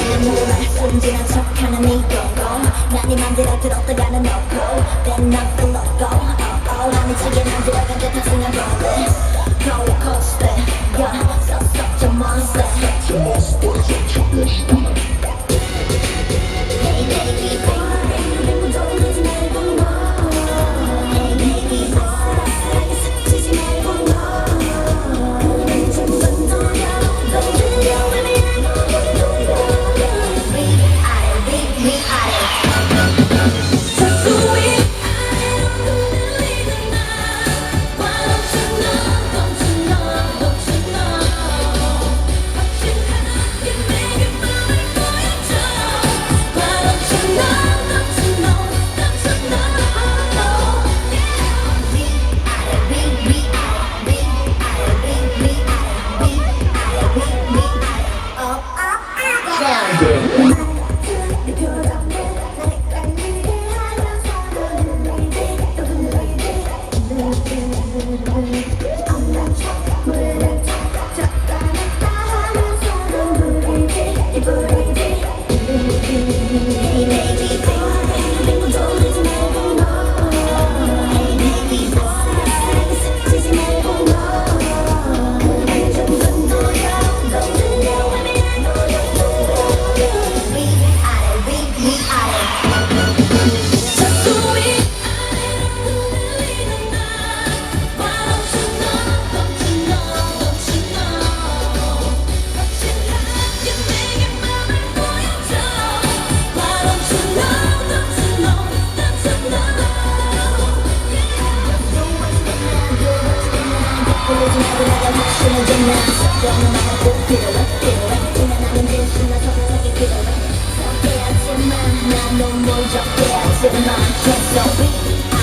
내게 물어 순진한 척하는 네 경고 난네 맘대로 들었다가는 없고 Then nothing 없고 Oh oh 난 미치게 만들어간 듯한 순간 걸래 난 너무 적게 하지마 계속